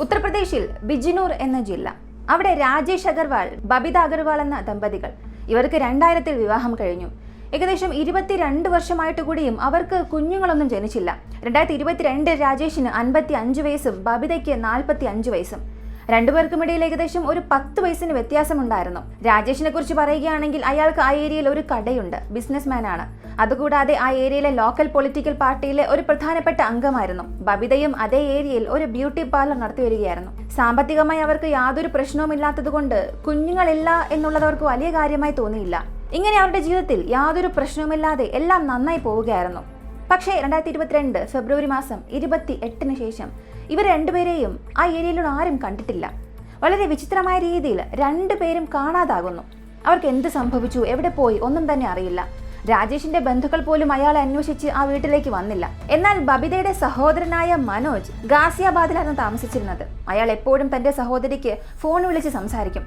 ഉത്തർപ്രദേശിൽ ബിജിനൂർ എന്ന ജില്ല. അവിടെ രാജേഷ് അഗർവാൾ ബബിത അഗർവാൾ എന്ന ദമ്പതികൾ. ഇവർക്ക് രണ്ടായിരത്തിൽ വിവാഹം കഴിഞ്ഞു. ഏകദേശം ഇരുപത്തിരണ്ട് വർഷമായിട്ട് കൂടിയും അവർക്ക് കുഞ്ഞുങ്ങളൊന്നും ജനിച്ചില്ല. രണ്ടായിരത്തി ഇരുപത്തിരണ്ട് രാജേഷിന് അൻപത്തി അഞ്ച് വയസ്സും ബബിതയ്ക്ക് നാൽപ്പത്തി അഞ്ച് വയസ്സും. രണ്ടുപേർക്കുമിടയിൽ ഏകദേശം ഒരു പത്ത് വയസ്സിന് വ്യത്യാസമുണ്ടായിരുന്നു. രാജേഷിനെ കുറിച്ച് പറയുകയാണെങ്കിൽ അയാൾക്ക് ആ ഏരിയയിൽ ഒരു കടയുണ്ട്. ബിസിനസ്മാൻ ആണ് അതുകൂടാതെ ആ ഏരിയയിലെ ലോക്കൽ പൊളിറ്റിക്കൽ പാർട്ടിയിലെ ഒരു പ്രധാനപ്പെട്ട അംഗമായിരുന്നു. ബബിതയും അതേ ഏരിയയിൽ ഒരു ബ്യൂട്ടി പാർലർ നടത്തി വരികയായിരുന്നു. സാമ്പത്തികമായി അവർക്ക് യാതൊരു പ്രശ്നവുമില്ലാത്തതുകൊണ്ട് കുഞ്ഞുങ്ങളില്ല എന്നുള്ളത് അവർക്ക് വലിയ കാര്യമായി തോന്നിയില്ല. ഇങ്ങനെ അവരുടെ ജീവിതത്തിൽ യാതൊരു പ്രശ്നവുമില്ലാതെ എല്ലാം നന്നായി പോവുകയായിരുന്നു. പക്ഷേ രണ്ടായിരത്തി ഇരുപത്തിരണ്ട് ഫെബ്രുവരി മാസം ഇരുപത്തി എട്ടിന് ശേഷം ഇവർ രണ്ടുപേരെയും ആ ഏരിയയിലുള്ള ആരും കണ്ടിട്ടില്ല. വളരെ വിചിത്രമായ രീതിയിൽ രണ്ടുപേരും കാണാതാകുന്നു. അവർക്ക് എന്ത് സംഭവിച്ചു എവിടെ പോയി ഒന്നും തന്നെ അറിയില്ല. രാജേഷിന്റെ ബന്ധുക്കൾ പോലും അയാളെ അന്വേഷിച്ച് ആ വീട്ടിലേക്ക് വന്നില്ല. എന്നാൽ ബബിതയുടെ സഹോദരനായ മനോജ് ഗാസിയാബാദിലാണ് താമസിച്ചിരുന്നത്. അയാൾ എപ്പോഴും തന്റെ സഹോദരിക്ക് ഫോൺ വിളിച്ച് സംസാരിക്കും.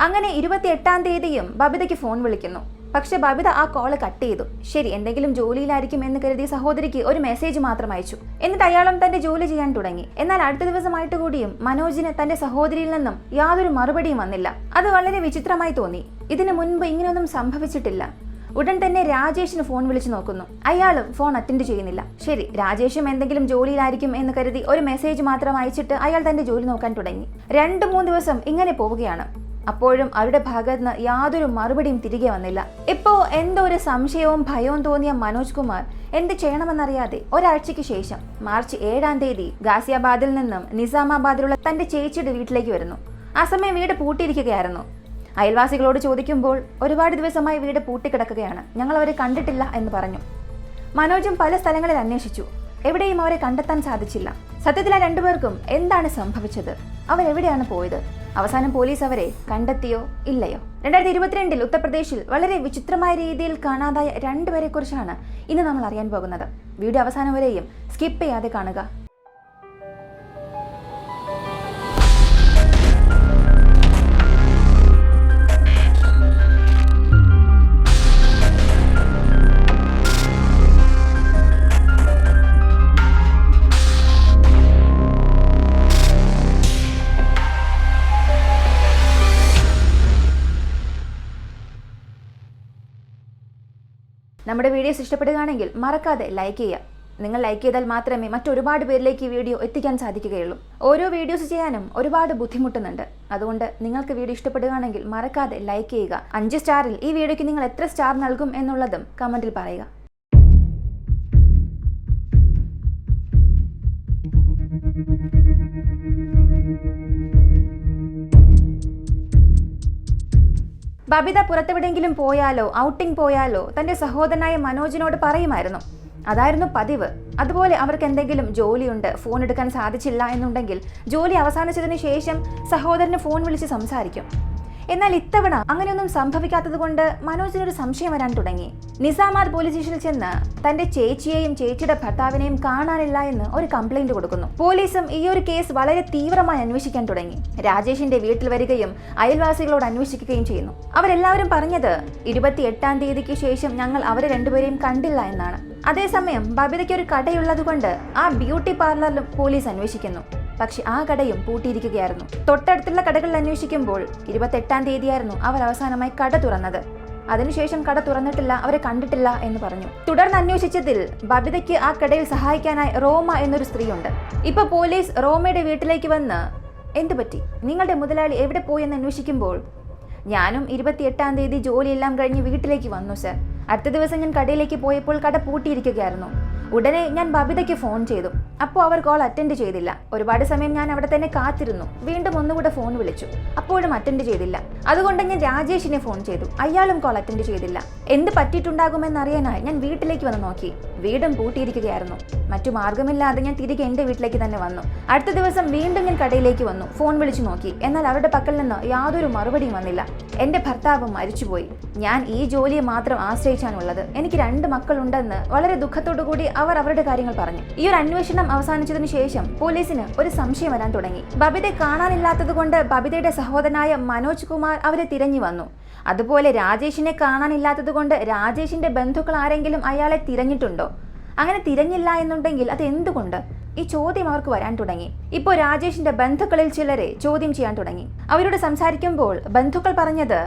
അങ്ങനെ ഇരുപത്തി എട്ടാം തീയതിയും ബബിതയ്ക്ക് ഫോൺ വിളിക്കുന്നു. പക്ഷെ ബബിത ആ കോൾ കട്ട് ചെയ്തു. ശരി എന്തെങ്കിലും ജോലിയിലായിരിക്കും എന്ന് കരുതി സഹോദരിക്ക് ഒരു മെസ്സേജ് മാത്രം അയച്ചു. എന്നിട്ട് അയാളും തന്റെ ജോലി ചെയ്യാൻ തുടങ്ങി. എന്നാൽ അടുത്ത ദിവസമായിട്ട് കൂടിയും മനോജിന് തന്റെ സഹോദരിയിൽ നിന്നും യാതൊരു മറുപടിയും വന്നില്ല. അത് വളരെ വിചിത്രമായി തോന്നി. ഇതിനു മുൻപ് ഇങ്ങനെയൊന്നും സംഭവിച്ചിട്ടില്ല. ഉടൻ തന്നെ രാജേഷിന് ഫോൺ വിളിച്ചു നോക്കുന്നു. അയാളും ഫോൺ അറ്റൻഡ് ചെയ്യുന്നില്ല. ശരി രാജേഷും എന്തെങ്കിലും ജോലിയിലായിരിക്കും എന്ന് കരുതി ഒരു മെസ്സേജ് മാത്രം അയച്ചിട്ട് അയാൾ തന്റെ ജോലി നോക്കാൻ തുടങ്ങി. രണ്ട് മൂന്ന് ദിവസം ഇങ്ങനെ പോവുകയാണ്. അപ്പോഴും അവരുടെ ഭാഗത്ത് നിന്ന് യാതൊരു മറുപടിയും തിരികെ വന്നില്ല. ഇപ്പോ എന്തോ ഒരു സംശയവും ഭയവും തോന്നിയ മനോജ് കുമാർ എന്ത് ചെയ്യണമെന്നറിയാതെ ഒരാഴ്ചയ്ക്ക് ശേഷം മാർച്ച് ഏഴാം തീയതി ഗാസിയാബാദിൽ നിന്നും നിസാമാബാദിലുള്ള തന്റെ ചേച്ചിയുടെ വീട്ടിലേക്ക് വരുന്നു. ആ സമയം വീട് പൂട്ടിയിരിക്കുകയായിരുന്നു. അയൽവാസികളോട് ചോദിക്കുമ്പോൾ ഒരുപാട് ദിവസമായി വീട് പൂട്ടിക്കിടക്കുകയാണ്. ഞങ്ങൾ അവരെ കണ്ടിട്ടില്ല എന്ന് പറഞ്ഞു. മനോജും പല സ്ഥലങ്ങളിൽ അന്വേഷിച്ചു. എവിടെയും അവരെ കണ്ടെത്താൻ സാധിച്ചില്ല. സത്യത്തിൽ ആ രണ്ടുപേർക്കും എന്താണ് സംഭവിച്ചത്? അവരെവിടെയാണ് പോയത്? അവസാനം പോലീസ് അവരെ കണ്ടെത്തിയോ ഇല്ലയോ? രണ്ടായിരത്തി ഇരുപത്തിരണ്ടിൽ ഉത്തർപ്രദേശിൽ വളരെ വിചിത്രമായ രീതിയിൽ കാണാതായ രണ്ടുപേരെ കുറിച്ചാണ് ഇന്ന് നമ്മൾ അറിയാൻ പോകുന്നത്. വീഡിയോ അവസാനം വരെയും സ്കിപ്പ് ചെയ്യാതെ കാണുക. നമ്മുടെ വീഡിയോസ് ഇഷ്ടപ്പെടുകയാണെങ്കിൽ മറക്കാതെ ലൈക്ക് ചെയ്യുക. നിങ്ങൾ ലൈക്ക് ചെയ്താൽ മാത്രമേ മറ്റൊരുപാട് പേരിലേക്ക് ഈ വീഡിയോ എത്തിക്കാൻ സാധിക്കുകയുള്ളൂ. ഓരോ വീഡിയോസ് ചെയ്യാനും ഒരുപാട് ബുദ്ധിമുട്ടുന്നുണ്ട്. അതുകൊണ്ട് നിങ്ങൾക്ക് വീഡിയോ ഇഷ്ടപ്പെടുകയാണെങ്കിൽ മറക്കാതെ ലൈക്ക് ചെയ്യുക. അഞ്ച് സ്റ്റാറിൽ ഈ വീഡിയോയ്ക്ക് നിങ്ങൾ എത്ര സ്റ്റാർ നൽകും എന്നുള്ളതും കമന്റിൽ പറയുക. ബബിത പുറത്തെവിടെയെങ്കിലും പോയാലോ ഔട്ടിംഗ് പോയാലോ തന്റെ സഹോദരനായ മനോജിനോട് പറയുമായിരുന്നു. അതായിരുന്നു പതിവ്. അതുപോലെ അവർക്ക് എന്തെങ്കിലും ജോലിയുണ്ട് ഫോൺ എടുക്കാൻ സാധിച്ചില്ല എന്നുണ്ടെങ്കിൽ ജോലി അവസാനിച്ചതിന് ശേഷം സഹോദരന് ഫോൺ വിളിച്ച് സംസാരിക്കും. എന്നാൽ ഇത്തവണ അങ്ങനെയൊന്നും സംഭവിക്കാത്തത് കൊണ്ട് മനോജിനൊരു സംശയം വരാൻ തുടങ്ങി. നിസാമാബാദ് പോലീസ് സ്റ്റേഷനിൽ ചെന്ന് തന്റെ ചേച്ചിയെയും ചേച്ചിയുടെ ഭർത്താവിനെയും കാണാനില്ല എന്ന് ഒരു കംപ്ലൈന്റ് കൊടുക്കുന്നു. പോലീസും ഈ ഒരു കേസ് വളരെ തീവ്രമായി അന്വേഷിക്കാൻ തുടങ്ങി. രാജേഷിന്റെ വീട്ടിൽ വരികയും അയൽവാസികളോട് അന്വേഷിക്കുകയും ചെയ്യുന്നു. അവരെല്ലാവരും പറഞ്ഞത് ഇരുപത്തി എട്ടാം തീയതിക്ക് ശേഷം ഞങ്ങൾ അവരെ രണ്ടുപേരെയും കണ്ടില്ല എന്നാണ്. അതേസമയം ബബിതയ്ക്ക് ഒരു കടയുള്ളതുകൊണ്ട് ആ ബ്യൂട്ടി പാർലറിലും പോലീസ് അന്വേഷിക്കുന്നു. പക്ഷെ ആ കടയും പൂട്ടിയിരിക്കുകയായിരുന്നു. തൊട്ടടുത്തുള്ള കടകളിൽ അന്വേഷിക്കുമ്പോൾ ഇരുപത്തെട്ടാം തീയതിയായിരുന്നു അവർ അവസാനമായി കട തുറന്നത്. അതിനുശേഷം കട തുറന്നിട്ടില്ല അവരെ കണ്ടിട്ടില്ല എന്ന് പറഞ്ഞു. തുടർന്ന് അന്വേഷിച്ചതിൽ ബബിതയ്ക്ക് ആ കടയിൽ സഹായിക്കാനായി റോമ എന്നൊരു സ്ത്രീയുണ്ട്. ഇപ്പൊ പോലീസ് റോമയുടെ വീട്ടിലേക്ക് വന്ന് എന്തു പറ്റി? നിങ്ങളുടെ മുതലാളി എവിടെ പോയി എന്ന് അന്വേഷിക്കുമ്പോൾ ഞാനും ഇരുപത്തിയെട്ടാം തീയതി ജോലിയെല്ലാം കഴിഞ്ഞ് വീട്ടിലേക്ക് വന്നു സർ. അടുത്ത ദിവസം ഞാൻ കടയിലേക്ക് പോയപ്പോൾ കട പൂട്ടിയിരിക്കുകയായിരുന്നു. ഉടനെ ഞാൻ ബബിതയ്ക്ക് ഫോൺ ചെയ്തു. അപ്പോൾ അവർ കോൾ അറ്റൻഡ് ചെയ്തില്ല. ഒരുപാട് സമയം ഞാൻ അവിടെ തന്നെ കാത്തിരുന്നു. വീണ്ടും ഒന്നുകൂടെ ഫോൺ വിളിച്ചു. അപ്പോഴും അറ്റൻഡ് ചെയ്തില്ല. അതുകൊണ്ട് ഞാൻ രാജേഷിനെ ഫോൺ ചെയ്തു. അയാളും കോൾ അറ്റൻഡ് ചെയ്തില്ല. എന്ത് പറ്റിയിട്ടുണ്ടാകുമെന്നറിയാനായി ഞാൻ വീട്ടിലേക്ക് വന്ന് നോക്കി. വീടും പൂട്ടിയിരിക്കുകയായിരുന്നു. മറ്റു മാർഗമില്ലാതെ ഞാൻ തിരികെ എന്റെ വീട്ടിലേക്ക് തന്നെ വന്നു. അടുത്ത ദിവസം വീണ്ടും ഞാൻ കടയിലേക്ക് വന്നു. ഫോൺ വിളിച്ചു നോക്കി. എന്നാൽ അവരുടെ പക്കൽ നിന്ന് യാതൊരു മറുപടിയും വന്നില്ല. എന്റെ ഭർത്താവ് മരിച്ചുപോയി. ഞാൻ ഈ ജോലിയെ മാത്രം ആശ്രയിച്ചാണുള്ളത്. എനിക്ക് രണ്ട് മക്കളുണ്ടെന്ന് വളരെ ദുഃഖത്തോടു കൂടി അവർ അവരുടെ കാര്യങ്ങൾ പറഞ്ഞു. ഈ ഒരു അന്വേഷണം അവസാനിച്ചതിനു ശേഷം പോലീസിന് ഒരു സംശയം വരാൻ തുടങ്ങി. ബബിതെ കാണാനില്ലാത്തത് കൊണ്ട് ബബിതയുടെ സഹോദരനായ മനോജ് കുമാർ അവരെ തിരഞ്ഞു വന്നു. അതുപോലെ രാജേഷിനെ കാണാനില്ലാത്തത് കൊണ്ട് രാജേഷിന്റെ ബന്ധുക്കൾ ആരെങ്കിലും അയാളെ തിരഞ്ഞിട്ടുണ്ടോ? അങ്ങനെ തിരഞ്ഞില്ല എന്നുണ്ടെങ്കിൽ അത് എന്തുകൊണ്ട്? ഈ ചോദ്യം അവർക്ക് വരാൻ തുടങ്ങി. ഇപ്പോൾ രാജേഷിന്റെ ബന്ധുക്കളിൽ ചിലരെ ചോദ്യം ചെയ്യാൻ തുടങ്ങി. അവരോട് സംസാരിക്കുമ്പോൾ ബന്ധുക്കൾ പറഞ്ഞത്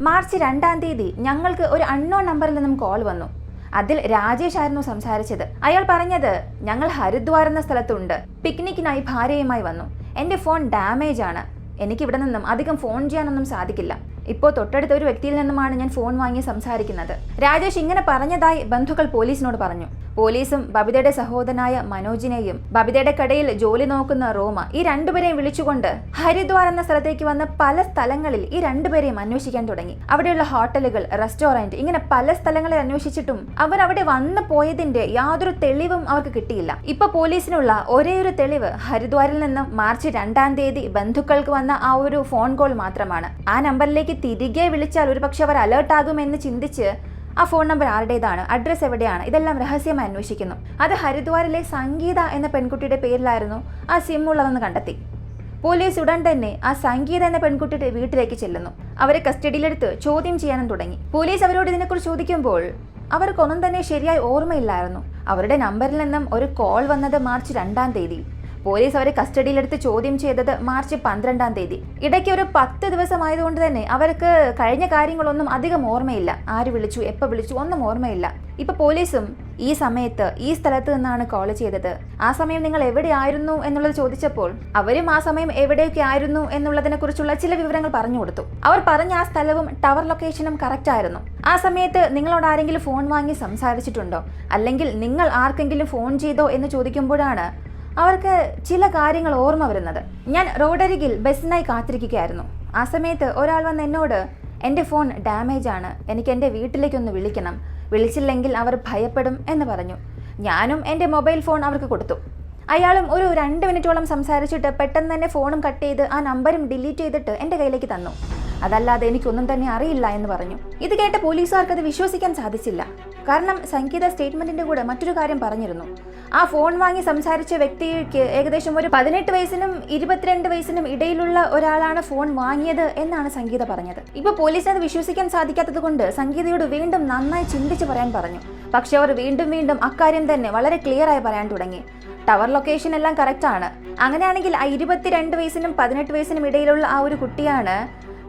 മാർച്ച് രണ്ടാം തീയതി ഞങ്ങൾക്ക് ഒരു അൺനോൺ നമ്പറിൽ നിന്നും കോൾ വന്നു. അതിൽ രാജേഷ് ആയിരുന്നു സംസാരിച്ചത്. അയാൾ പറഞ്ഞത് ഞങ്ങൾ ഹരിദ്വാർ എന്ന സ്ഥലത്തുണ്ട്. പിക്നിക്കിനായി ഭാര്യയുമായി വന്നു. എന്റെ ഫോൺ ഡാമേജ് ആണ്. എനിക്ക് ഇവിടെ നിന്നും അധികം ഫോൺ ചെയ്യാനൊന്നും സാധിക്കില്ല. ഇപ്പോൾ തൊട്ടടുത്ത ഒരു വ്യക്തിയിൽ നിന്നുമാണ് ഞാൻ ഫോൺ വാങ്ങി സംസാരിക്കുന്നത്. രാജേഷ് ഇങ്ങനെ പറഞ്ഞതായി ബന്ധുക്കൾ പോലീസിനോട് പറഞ്ഞു. പോലീസും ബബിതയുടെ സഹോദരനായ മനോജിനെയും ബബിതയുടെ കടയിൽ ജോലി നോക്കുന്ന റോമ ഈ രണ്ടുപേരെയും വിളിച്ചുകൊണ്ട് ഹരിദ്വാർ എന്ന സ്ഥലത്തേക്ക് വന്ന പല സ്ഥലങ്ങളിൽ ഈ രണ്ടുപേരെയും അന്വേഷിക്കാൻ തുടങ്ങി. അവിടെയുള്ള ഹോട്ടലുകൾ റെസ്റ്റോറന്റ് ഇങ്ങനെ പല സ്ഥലങ്ങളിൽ അന്വേഷിച്ചിട്ടും അവർ അവിടെ വന്നു പോയതിന്റെ യാതൊരു തെളിവും അവർക്ക് കിട്ടിയില്ല. ഇപ്പൊ പോലീസിനുള്ള ഒരേ ഒരു തെളിവ് ഹരിദ്വാറിൽ നിന്നും മാർച്ച് രണ്ടാം തീയതി ബന്ധുക്കൾക്ക് വന്ന ആ ഒരു ഫോൺ കോൾ മാത്രമാണ്. ആ നമ്പറിലേക്ക് തിരികെ വിളിച്ചാൽ ഒരുപക്ഷെ അവർ അലേർട്ട് ആകുമെന്ന് ചിന്തിച്ച് ആ ഫോൺ നമ്പർ ആരുടേതാണ്? അഡ്രസ്സ് എവിടെയാണ്? ഇതെല്ലാം രഹസ്യമായി അന്വേഷിക്കുന്നു. അത് ഹരിദ്വാറിലെ സംഗീത എന്ന പെൺകുട്ടിയുടെ പേരിലായിരുന്നു ആ സിം ഉള്ളതെന്ന് കണ്ടെത്തി. പോലീസ് ഉടൻ തന്നെ ആ സംഗീത എന്ന പെൺകുട്ടിയുടെ വീട്ടിലേക്ക് ചെല്ലുന്നു. അവരെ കസ്റ്റഡിയിലെടുത്ത് ചോദ്യം ചെയ്യാനും തുടങ്ങി. പോലീസ് അവരോട് ഇതിനെക്കുറിച്ച് ചോദിക്കുമ്പോൾ അവർക്കൊന്നും തന്നെ ശരിയായി ഓർമ്മയില്ലായിരുന്നു. അവരുടെ നമ്പറിൽ നിന്നും ഒരു കോൾ വന്നത് മാർച്ച് രണ്ടാം തീയതി. പോലീസ് അവരെ കസ്റ്റഡിയിലെടുത്ത് ചോദ്യം ചെയ്തത് മാർച്ച് പന്ത്രണ്ടാം തീയതി. ഇടയ്ക്ക് ഒരു പത്ത് ദിവസമായതുകൊണ്ട് തന്നെ അവർക്ക് കഴിഞ്ഞ കാര്യങ്ങളൊന്നും അധികം ഓർമ്മയില്ല. ആര് വിളിച്ചു എപ്പോൾ വിളിച്ചു ഒന്നും ഓർമ്മയില്ല. ഇപ്പൊ പോലീസും ഈ സമയത്ത് ഈ സ്ഥലത്ത് നിന്നാണ് കോൾ ചെയ്തത്. ആ സമയം നിങ്ങൾ എവിടെയായിരുന്നു എന്നുള്ളത് ചോദിച്ചപ്പോൾ അവരും ആ സമയം എവിടെയൊക്കെ ആയിരുന്നു എന്നുള്ളതിനെ കുറിച്ചുള്ള ചില വിവരങ്ങൾ പറഞ്ഞു കൊടുത്തു. അവർ പറഞ്ഞ ആ സ്ഥലവും ടവർ ലൊക്കേഷനും കറക്റ്റ് ആയിരുന്നു. ആ സമയത്ത് നിങ്ങളോട് ആരെങ്കിലും ഫോൺ വാങ്ങി സംസാരിച്ചിട്ടുണ്ടോ? അല്ലെങ്കിൽ നിങ്ങൾ ആർക്കെങ്കിലും ഫോൺ ചെയ്തോ എന്ന് ചോദിക്കുമ്പോഴാണ് അവർക്ക് ചില കാര്യങ്ങൾ ഓർമ്മ വരുന്നത്. ഞാൻ റോഡരികിൽ ബസ്സിനായി കാത്തിരിക്കുകയായിരുന്നു. ആ സമയത്ത് ഒരാൾ വന്ന് എന്നോട് എന്റെ ഫോൺ ഡാമേജ് ആണ്. എനിക്ക് എന്റെ വീട്ടിലേക്കൊന്ന് വിളിക്കണം. വിളിച്ചില്ലെങ്കിൽ അവർ ഭയപ്പെടും എന്ന് പറഞ്ഞു. ഞാനും എന്റെ മൊബൈൽ ഫോൺ അവർക്ക് കൊടുത്തു. അയാളും ഒരു രണ്ട് മിനിറ്റോളം സംസാരിച്ചിട്ട് പെട്ടെന്ന് തന്നെ ഫോണും കട്ട് ചെയ്ത് ആ നമ്പരും ഡിലീറ്റ് ചെയ്തിട്ട് എന്റെ കയ്യിലേക്ക് തന്നു. അതല്ലാതെ എനിക്കൊന്നും തന്നെ അറിയില്ല എന്ന് പറഞ്ഞു. ഇത് കേട്ട പോലീസുകാർക്ക് അത് വിശ്വസിക്കാൻ സാധിച്ചില്ല. കാരണം സംഗീത സ്റ്റേറ്റ്മെന്റിന്റെ കൂടെ മറ്റൊരു കാര്യം പറഞ്ഞിരുന്നു. ആ ഫോൺ വാങ്ങി സംസാരിച്ച വ്യക്തിക്ക് ഏകദേശം ഒരു പതിനെട്ട് വയസ്സിനും ഇരുപത്തിരണ്ട് വയസ്സിനും ഇടയിലുള്ള ഒരാളാണ് ഫോൺ വാങ്ങിയത് എന്നാണ് സംഗീത പറഞ്ഞത്. ഇപ്പൊ പോലീസിന് അത് വിശ്വസിക്കാൻ സാധിക്കാത്തത് കൊണ്ട് സംഗീതയോട് വീണ്ടും നന്നായി ചിന്തിച്ചു പറയാൻ പറഞ്ഞു. പക്ഷെ അവർ വീണ്ടും വീണ്ടും അക്കാര്യം തന്നെ വളരെ ക്ലിയർ ആയി പറയാൻ തുടങ്ങി. ടവർ ലൊക്കേഷൻ എല്ലാം കറക്റ്റ് ആണ്. അങ്ങനെയാണെങ്കിൽ ആ ഇരുപത്തിരണ്ട് വയസ്സിനും പതിനെട്ട് വയസ്സിനും ഇടയിലുള്ള ആ ഒരു കുട്ടിയാണ്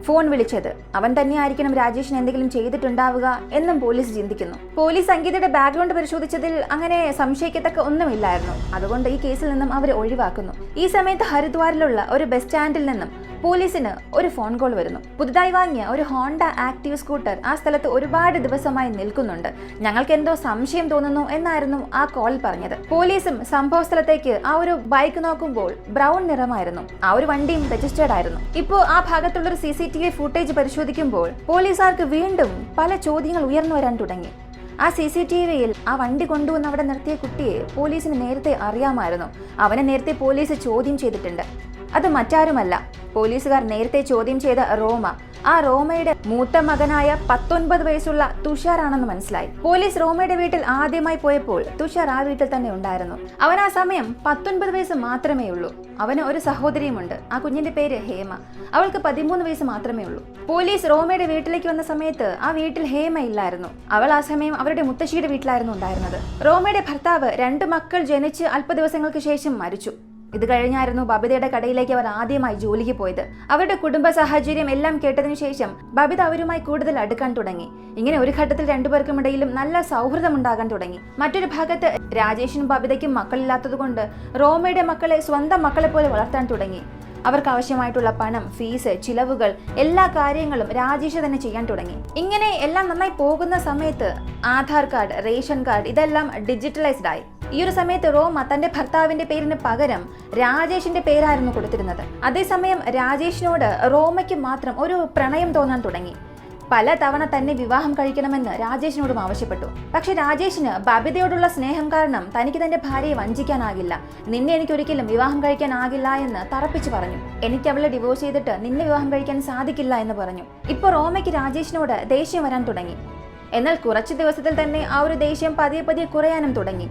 ഫോൺ വിളിച്ചത്. അവൻ തന്നെയായിരിക്കണം രാജേഷിന് എന്തെങ്കിലും ചെയ്തിട്ടുണ്ടാവുക എന്നും പോലീസ് ചിന്തിക്കുന്നു. പോലീസ് സംഗീതയുടെ ബാക്ക്ഗ്രൗണ്ട് പരിശോധിച്ചതിൽ അങ്ങനെ സംശയിക്കത്തക്ക ഒന്നുമില്ലായിരുന്നു. അതുകൊണ്ട് ഈ കേസിൽ നിന്നും അവരെ ഒഴിവാക്കുന്നു. ഈ സമയത്ത് ഹരിദ്വാറിലുള്ള ഒരു ബസ് സ്റ്റാൻഡിൽ നിന്നും പോലീസിന് ഒരു ഫോൺ കോൾ വരുന്നു. പുതുതായി വാങ്ങിയ ഒരു ഹോണ്ട ആക്റ്റീവ് സ്കൂട്ടർ ആ സ്ഥലത്ത് ഒരുപാട് ദിവസമായി നിൽക്കുന്നുണ്ട്. ഞങ്ങൾക്ക് എന്തോ സംശയം തോന്നുന്നു എന്നായിരുന്നു ആ കോൾ പറഞ്ഞത്. പോലീസും സംഭവ സ്ഥലത്തേക്ക് ആ ഒരു ബൈക്ക് നോക്കുമ്പോൾ ബ്രൗൺ നിറമായിരുന്നു. ആ ഒരു വണ്ടിയും രജിസ്റ്റേർഡ് ആയിരുന്നു. ഇപ്പോൾ ആ ഭാഗത്തുള്ള ഒരു C C T V footage പരിശോധിക്കുമ്പോൾ പോലീസുകാർക്ക് വീണ്ടും പല ചോദ്യങ്ങൾ ഉയർന്നു വരാൻ തുടങ്ങി. ആ സി സി ടി വിയിൽ ആ വണ്ടി കൊണ്ടുവന്ന് അവിടെ നിർത്തിയ കുട്ടിയെ പോലീസിന് നേരത്തെ അറിയാമായിരുന്നു. അവനെ നേരത്തെ പോലീസ് ചോദ്യം ചെയ്തിട്ടുണ്ട്. അത് മറ്റാരുമല്ല. പോലീസുകാർ നേരത്തെ ചോദ്യം ചെയ്ത റോമ ആ റോമയുടെ മൂത്ത മകനായ പത്തൊൻപത് വയസ്സുള്ള തുഷാറാണെന്ന് മനസ്സിലായി. പോലീസ് റോമയുടെ വീട്ടിൽ ആദ്യമായി പോയപ്പോൾ തുഷാർ ആ വീട്ടിൽ തന്നെ ഉണ്ടായിരുന്നു. അവൻ ആ സമയം പത്തൊൻപത് വയസ്സ് മാത്രമേ ഉള്ളൂ. അവന് ഒരു സഹോദരിയുമുണ്ട്. ആ കുഞ്ഞിന്റെ പേര് ഹേമ. അവൾക്ക് പതിമൂന്ന് വയസ്സ് മാത്രമേ ഉള്ളൂ. പോലീസ് റോമയുടെ വീട്ടിലേക്ക് വന്ന സമയത്ത് ആ വീട്ടിൽ ഹേമ ഇല്ലായിരുന്നു. അവൾ ആ സമയം അവരുടെ മുത്തശ്ശിയുടെ വീട്ടിലായിരുന്നു ഉണ്ടായിരുന്നത്. റോമയുടെ ഭർത്താവ് രണ്ട് മക്കൾ ജനിച്ച് അല്പ ദിവസങ്ങൾക്ക് ശേഷം മരിച്ചു. ഇത് കഴിഞ്ഞായിരുന്നു ബബിതയുടെ കടയിലേക്ക് അവർ ആദ്യമായി ജോലിക്ക് പോയത്. അവരുടെ കുടുംബ സാഹചര്യം എല്ലാം കേട്ടതിനു ശേഷം ബബിത അവരുമായി കൂടുതൽ അടുക്കാൻ തുടങ്ങി. ഇങ്ങനെ ഒരു ഘട്ടത്തിൽ രണ്ടുപേർക്കും ഇടയിലും നല്ല സൗഹൃദം ഉണ്ടാകാൻ തുടങ്ങി. മറ്റൊരു ഭാഗത്ത് രാജേഷിനും ബബിതയ്ക്കും മക്കളില്ലാത്തതുകൊണ്ട് റോമയുടെ മക്കളെ സ്വന്തം മക്കളെ പോലെ വളർത്താൻ തുടങ്ങി. അവർക്ക് ആവശ്യമായിട്ടുള്ള പണം ഫീസ് ചിലവുകൾ എല്ലാ കാര്യങ്ങളും രാജേഷ് തന്നെ ചെയ്യാൻ തുടങ്ങി. ഇങ്ങനെ എല്ലാം നന്നായി പോകുന്ന സമയത്ത് ആധാർ കാർഡ് റേഷൻ കാർഡ് ഇതെല്ലാം ഡിജിറ്റലൈസ്ഡ് ആയി. ഈ ഒരു സമയത്ത് റോമ തന്റെ ഭർത്താവിന്റെ പേരിന് പകരം രാജേഷിന്റെ പേരായിരുന്നു കൊടുത്തിരുന്നത്. അതേസമയം രാജേഷിനോട് റോമയ്ക്ക് മാത്രം ഒരു പ്രണയം തോന്നാൻ തുടങ്ങി. പല തവണ തന്നെ വിവാഹം കഴിക്കണമെന്ന് രാജേഷിനോടും ആവശ്യപ്പെട്ടു. പക്ഷെ രാജേഷിന് ബബിതയോടുള്ള സ്നേഹം കാരണം തനിക്ക് തന്റെ ഭാര്യയെ വഞ്ചിക്കാനാകില്ല. നിന്നെ എനിക്ക് ഒരിക്കലും വിവാഹം കഴിക്കാനാകില്ല എന്ന് തറപ്പിച്ചു പറഞ്ഞു. എനിക്ക് അവളെ ഡിവോഴ്സ് ചെയ്തിട്ട് നിന്നെ വിവാഹം കഴിക്കാൻ സാധിക്കില്ല എന്ന് പറഞ്ഞു. ഇപ്പോൾ റോമയ്ക്ക് രാജേഷിനോട് ദേഷ്യം വരാൻ തുടങ്ങി. എന്നാൽ കുറച്ച് ദിവസത്തിൽ തന്നെ ആ ഒരു ദേഷ്യം പതിയെ പതിയെ കുറയാനും തുടങ്ങി.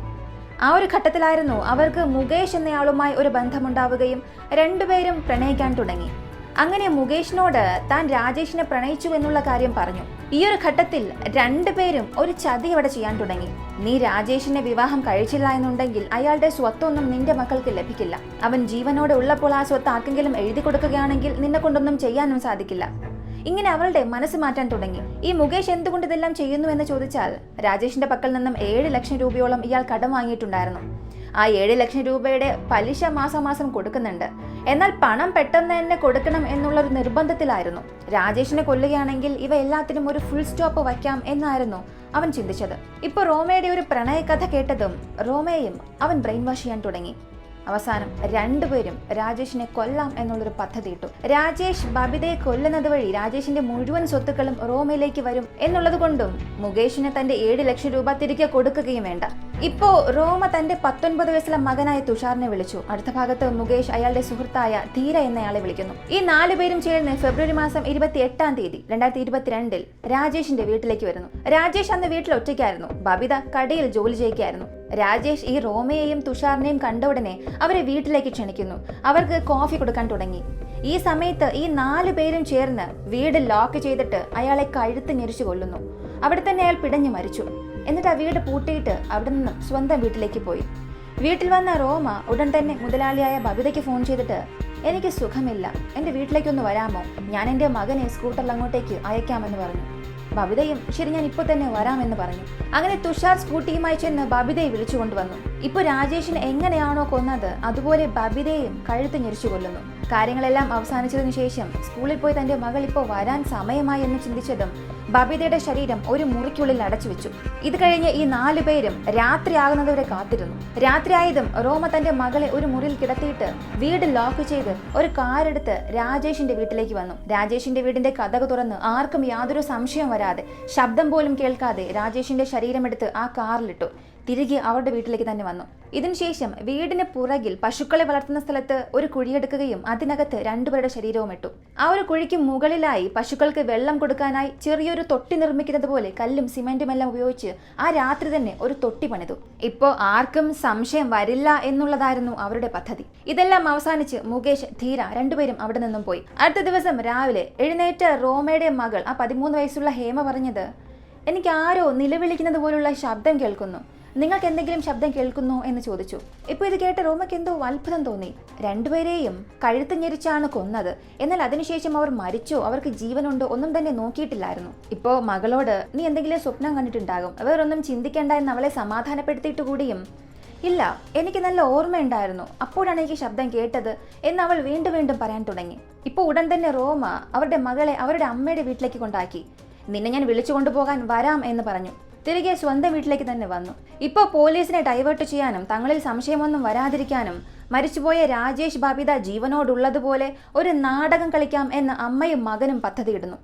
ആ ഒരു ഘട്ടത്തിലായിരുന്നു അവർക്ക് മുകേഷ് എന്നയാളുമായി ഒരു ബന്ധമുണ്ടാവുകയും രണ്ടുപേരും പ്രണയിക്കാൻ തുടങ്ങി. അങ്ങനെ മുകേഷിനോട് താൻ രാജേഷിനെ പ്രണയിച്ചു എന്നുള്ള കാര്യം പറഞ്ഞു. ഈ ഒരു ഘട്ടത്തിൽ രണ്ടുപേരും ഒരു ചതി അവിടെ ചെയ്യാൻ തുടങ്ങി. നീ രാജേഷിനെ വിവാഹം കഴിച്ചില്ല എന്നുണ്ടെങ്കിൽ അയാളുടെ സ്വത്തൊന്നും നിന്റെ മക്കൾക്ക് ലഭിക്കില്ല. അവൻ ജീവനോടെ ഉള്ളപ്പോൾ ആ സ്വത്ത് ആർക്കെങ്കിലും എഴുതി കൊടുക്കുകയാണെങ്കിൽ നിന്നെ കൊണ്ടൊന്നും ചെയ്യാനും സാധിക്കില്ല. ഇങ്ങനെ അവളുടെ മനസ്സ് മാറ്റാൻ തുടങ്ങി. ഈ മുകേഷ് എന്തുകൊണ്ട് ഇതെല്ലാം ചെയ്യുന്നു എന്ന് ചോദിച്ചാൽ രാജേഷിന്റെ പക്കൽ നിന്നും ഏഴ് ലക്ഷം രൂപയോളം ഇയാൾ കടം വാങ്ങിയിട്ടുണ്ടായിരുന്നു. ആ ഏഴ് ലക്ഷം രൂപയുടെ പലിശ മാസം മാസം കൊടുക്കുന്നുണ്ട്. എന്നാൽ പണം പെട്ടെന്ന് തന്നെ കൊടുക്കണം എന്നുള്ള ഒരു നിർബന്ധത്തിലായിരുന്നു. രാജേഷിനെ കൊല്ലുകയാണെങ്കിൽ ഇവ എല്ലാത്തിനും ഒരു ഫുൾ സ്റ്റോപ്പ് വയ്ക്കാം എന്നായിരുന്നു അവൻ ചിന്തിച്ചത്. ഇപ്പൊ റോമയുടെ ഒരു പ്രണയകഥ കേട്ടതും റോമയെയും അവൻ ബ്രെയിൻ വാഷ് ചെയ്യാൻ തുടങ്ങി. അവസാനം രണ്ടുപേരും രാജേഷിനെ കൊല്ലാം എന്നുള്ളൊരു പദ്ധതി ഇട്ടു. രാജേഷ് ബബിതയെ കൊല്ലുന്നത് വഴി രാജേഷിന്റെ മുഴുവൻ സ്വത്തുക്കളും റോമയിലേക്ക് വരും എന്നുള്ളത് കൊണ്ടും മുകേഷിന് തന്റെ ഏഴ് ലക്ഷം രൂപ തിരികെ കൊടുക്കുകയും വേണ്ട. ഇപ്പോ റോമ തന്റെ പത്തൊൻപത് വയസ്സിലെ മകനായ തുഷാറിനെ വിളിച്ചു. അടുത്ത ഭാഗത്ത് മുകേഷ് അയാളുടെ സുഹൃത്തായ ധീര എന്നയാളെ വിളിക്കുന്നു. ഈ നാലു പേരും ചേർന്ന് ഫെബ്രുവരി മാസം ഇരുപത്തി എട്ടാം തീയതി രണ്ടായിരത്തി ഇരുപത്തിരണ്ടിൽ രാജേഷിന്റെ വീട്ടിലേക്ക് വരുന്നു. രാജേഷ് അന്ന് വീട്ടിൽ ഒറ്റയ്ക്കായിരുന്നു. ബബിത കടയിൽ ജോലി ചെയ്യുകയായിരുന്നു രാജേഷ് ഈ റോമയെയും തുഷാറിനെയും കണ്ട ഉടനെ അവരെ വീട്ടിലേക്ക് ക്ഷണിക്കുന്നു. അവർക്ക് കോഫി കൊടുക്കാൻ തുടങ്ങി. ഈ സമയത്ത് ഈ നാലു പേരും ചേർന്ന് വീട് ലോക്ക് ചെയ്തിട്ട് അയാളെ കഴുത്ത് ഞെരിച്ചു കൊല്ലുന്നു. അവിടെ തന്നെ അയാൾ പിടഞ്ഞു മരിച്ചു. എന്നിട്ട് ആ വീട് പൂട്ടിയിട്ട് അവിടെ നിന്ന് സ്വന്തം വീട്ടിലേക്ക് പോയി. വീട്ടിൽ വന്ന റോമ ഉടൻ തന്നെ മുതലാളിയായ ബബിതയ്ക്ക് ഫോൺ ചെയ്തിട്ട് എനിക്ക് സുഖമില്ല. എന്റെ വീട്ടിലേക്കൊന്ന് വരാമോ? ഞാൻ എന്റെ മകനെ സ്കൂട്ടറിൽ അങ്ങോട്ടേക്ക് അയക്കാമെന്ന് പറഞ്ഞു. ബബിതയും ശരി ഞാൻ ഇപ്പോൾ തന്നെ വരാമെന്ന് പറഞ്ഞു. അങ്ങനെ തുഷാർ സ്കൂട്ടിയുമായി ചെന്ന് ബബിതയെ വിളിച്ചു കൊണ്ടുവന്നു. ഇപ്പൊ രാജേഷിനെ എങ്ങനെയാണോ കൊന്നത് അതുപോലെ ബബിതയും കഴുത്ത് ഞെരിച്ചു കൊല്ലുന്നു. കാര്യങ്ങളെല്ലാം അവസാനിച്ചതിനു ശേഷം സ്കൂളിൽ പോയി തന്റെ മകൾ ഇപ്പോൾ വരാൻ സമയമായി എന്ന് ചിന്തിച്ചതും ബബിതയുടെ ശരീരം ഒരു മുറിക്കുള്ളിൽ അടച്ചു വെച്ചു. ഇത് കഴിഞ്ഞ് ഈ നാലു പേരും രാത്രിയാകുന്നതുവരെ കാത്തിരുന്നു. രാത്രിയായതും റോമ തന്റെ മകളെ ഒരു മുറിയിൽ കിടത്തിയിട്ട് വീട് ലോക്ക് ചെയ്ത് ഒരു കാറെടുത്ത് രാജേഷിന്റെ വീട്ടിലേക്ക് വന്നു. രാജേഷിന്റെ വീടിന്റെ കഥക് തുറന്ന് ആർക്കും യാതൊരു സംശയം വരാതെ ശബ്ദം പോലും കേൾക്കാതെ രാജേഷിന്റെ ശരീരമെടുത്ത് ആ കാറിലിട്ടു. തിരികെ അവരുടെ വീട്ടിലേക്ക് തന്നെ വന്നു. ഇതിനുശേഷം വീടിന് പുറകിൽ പശുക്കളെ വളർത്തുന്ന സ്ഥലത്ത് ഒരു കുഴിയെടുക്കുകയും അതിനകത്ത് രണ്ടുപേരുടെ ശരീരവും ഇട്ടു. ആ ഒരു കുഴിക്ക് മുകളിലായി പശുക്കൾക്ക് വെള്ളം കൊടുക്കാനായി ചെറിയൊരു തൊട്ടി നിർമ്മിക്കുന്നത് പോലെ കല്ലും സിമെന്റും എല്ലാം ഉപയോഗിച്ച് ആ രാത്രി തന്നെ ഒരു തൊട്ടി പണിതു. ഇപ്പോ ആർക്കും സംശയം വരില്ല എന്നുള്ളതായിരുന്നു അവരുടെ പദ്ധതി. ഇതെല്ലാം അവസാനിച്ച് മുകേഷ് ധീര രണ്ടുപേരും അവിടെ നിന്നും പോയി. അടുത്ത ദിവസം രാവിലെ എഴുന്നേറ്റ റോമയുടെ മകൾ ആ പതിമൂന്ന് വയസ്സുള്ള ഹേമ പറഞ്ഞത് എനിക്ക് ആരോ നിലവിളിക്കുന്നത് പോലുള്ള ശബ്ദം കേൾക്കുന്നു. നിങ്ങൾക്ക് എന്തെങ്കിലും ശബ്ദം കേൾക്കുന്നു എന്ന് ചോദിച്ചു. ഇപ്പൊ ഇത് കേട്ട റോമയ്ക്ക് എന്തോ അത്ഭുതം തോന്നി. രണ്ടുപേരെയും കഴുത്ത് ഞെരിച്ചാണ് കൊന്നത്. എന്നാൽ അതിനുശേഷം അവർ മരിച്ചോ അവർക്ക് ജീവനുണ്ടോ ഒന്നും തന്നെ നോക്കിയിട്ടില്ലായിരുന്നു. ഇപ്പോൾ മകളോട് നീ എന്തെങ്കിലും സ്വപ്നം കണ്ടിട്ടുണ്ടാകും. വേറൊന്നും ചിന്തിക്കേണ്ട എന്ന് അവളെ സമാധാനപ്പെടുത്തിയിട്ട് കൂടിയും ഇല്ല എനിക്ക് നല്ല ഓർമ്മയുണ്ടായിരുന്നു. അപ്പോഴാണ് എനിക്ക് ശബ്ദം കേട്ടത് എന്ന് അവൾ വീണ്ടും വീണ്ടും പറയാൻ തുടങ്ങി. ഇപ്പൊ ഉടൻ തന്നെ റോമ അവരുടെ മകളെ അവരുടെ അമ്മയുടെ വീട്ടിലേക്ക് കൊണ്ടാക്കി. നിന്നെ ഞാൻ വിളിച്ചു കൊണ്ടുപോകാൻ വരാം എന്ന് പറഞ്ഞു. തിരികെ സ്വന്തം വീട്ടിലേക്ക് തന്നെ വന്നു. ഇപ്പോൾ പോലീസിനെ ഡൈവേർട്ട് ചെയ്യാനും തങ്ങളിൽ സംശയമൊന്നും വരാതിരിക്കാനും മരിച്ചുപോയ രാജേഷ് ബാബിത ജീവനോടുള്ളതുപോലെ ഒരു നാടകം കളിക്കാം എന്ന് അമ്മയും മകനും പദ്ധതിയിടുന്നു.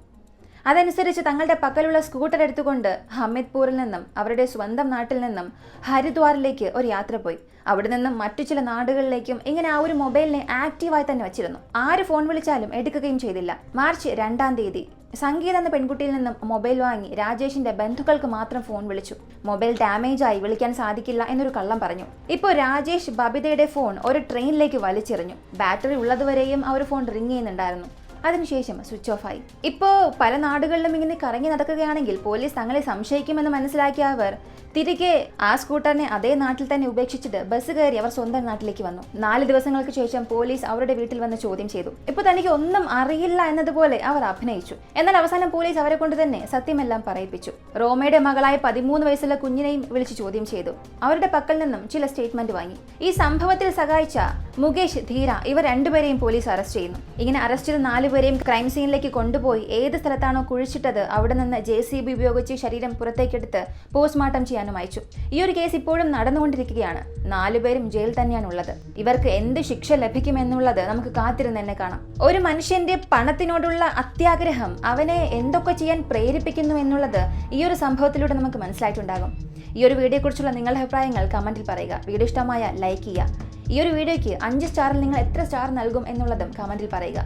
അതനുസരിച്ച് തങ്ങളുടെ പക്കലുള്ള സ്കൂട്ടർ എടുത്തുകൊണ്ട് ഹമിദ്പൂരിൽ നിന്നും അവരുടെ സ്വന്തം നാട്ടിൽ നിന്നും ഹരിദ്വാറിലേക്ക് ഒരു യാത്ര പോയി. അവിടെ നിന്നും മറ്റു ചില നാടുകളിലേക്കും ഇങ്ങനെ ആ ഒരു മൊബൈലിനെ ആക്റ്റീവായി തന്നെ വെച്ചിരുന്നു. ആര് ഫോൺ വിളിച്ചാലും എടുക്കുകയും ചെയ്തില്ല. മാർച്ച് രണ്ടാം തീയതി സംഗീത എന്ന പെൺകുട്ടിയിൽ നിന്നും മൊബൈൽ വാങ്ങി രാജേഷിന്റെ ബന്ധുക്കൾക്ക് മാത്രം ഫോൺ വിളിച്ചു. മൊബൈൽ ഡാമേജ് ആയി വിളിക്കാൻ സാധിക്കില്ല എന്നൊരു കള്ളം പറഞ്ഞു. ഇപ്പോൾ രാജേഷ് ബബിതയുടെ ഫോൺ ഒരു ട്രെയിനിലേക്ക് വലിച്ചെറിഞ്ഞു. ബാറ്ററി ഉള്ളതുവരെയും അവർ ഫോൺ റിങ് ചെയ്യുന്നുണ്ടായിരുന്നു. അതിനുശേഷം സ്വിച്ച് ഓഫ് ആയി. ഇപ്പോൾ പല നാടുകളിലും ഇങ്ങനെ കറങ്ങി നടക്കുകയാണെങ്കിൽ പോലീസ് തങ്ങളെ സംശയിക്കുമെന്ന് മനസ്സിലാക്കിയ അവർ തിരികെ ആ സ്കൂട്ടറിനെ അതേ നാട്ടിൽ തന്നെ ഉപേക്ഷിച്ചിട്ട് ബസ് കയറി അവർ സ്വന്തം നാട്ടിലേക്ക് വന്നു. നാല് ദിവസങ്ങൾക്ക് ശേഷം പോലീസ് അവരുടെ വീട്ടിൽ വന്ന് ചോദ്യം ചെയ്തു. ഇപ്പൊ തനിക്ക് ഒന്നും അറിയില്ല എന്നതുപോലെ അവർ അഭിനയിച്ചു. എന്നാൽ അവസാനം പോലീസ് അവരെ കൊണ്ട് തന്നെ സത്യമെല്ലാം പറയിപ്പിച്ചു. റോമയുടെ മകളായ പതിമൂന്ന് വയസ്സുള്ള കുഞ്ഞിനെയും വിളിച്ച് ചോദ്യം ചെയ്തു. അവരുടെ പക്കൽ നിന്നും ചില സ്റ്റേറ്റ്മെന്റ് വാങ്ങി. ഈ സംഭവത്തിൽ സഹായിച്ച മുകേഷ് ധീര ഇവർ രണ്ടുപേരെയും പോലീസ് അറസ്റ്റ് ചെയ്യുന്നു. ഇങ്ങനെ അറസ്റ്റ് ചെയ്ത നാലുപേരെയും ക്രൈം സീനിലേക്ക് കൊണ്ടുപോയി ഏത് സ്ഥലത്താണോ കുഴിച്ചിട്ടത് അവിടെ നിന്ന് ജെ ഉപയോഗിച്ച് ശരീരം പുറത്തേക്കെടുത്ത് പോസ്റ്റ്മോർട്ടം ചെയ്യാനും അയച്ചു. ഈ ഒരു കേസ് ഇപ്പോഴും നടന്നുകൊണ്ടിരിക്കുകയാണ്. നാലുപേരും ജയിലിൽ തന്നെയാണ് ഉള്ളത് ഇവർക്ക് എന്ത് ശിക്ഷ ലഭിക്കുമെന്നുള്ളത് നമുക്ക് കാത്തിരുന്ന് തന്നെ കാണാം. ഒരു മനുഷ്യന്റെ പണത്തിനോടുള്ള അത്യാഗ്രഹം അവനെ എന്തൊക്കെ ചെയ്യാൻ പ്രേരിപ്പിക്കുന്നു എന്നുള്ളത് ഈ ഒരു സംഭവത്തിലൂടെ നമുക്ക് മനസ്സിലായിട്ടുണ്ടാകും. ഈ ഒരു വീഡിയോയെക്കുറിച്ചുള്ള നിങ്ങളുടെ അഭിപ്രായങ്ങൾ കമന്റിൽ പറയുക. വീഡിയോ ഇഷ്ടമായ ലൈക്ക് ചെയ്യുക. ഈ ഒരു വീഡിയോയ്ക്ക് അഞ്ച് സ്റ്റാറിൽ നിങ്ങൾ എത്ര സ്റ്റാർ നൽകും എന്നുള്ളതും കമന്റിൽ പറയുക.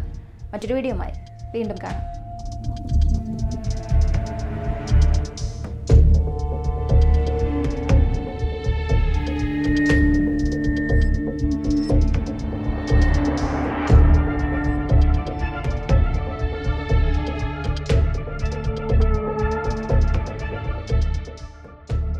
മറ്റൊരു വീഡിയോയുമായി വീണ്ടും കാണാം.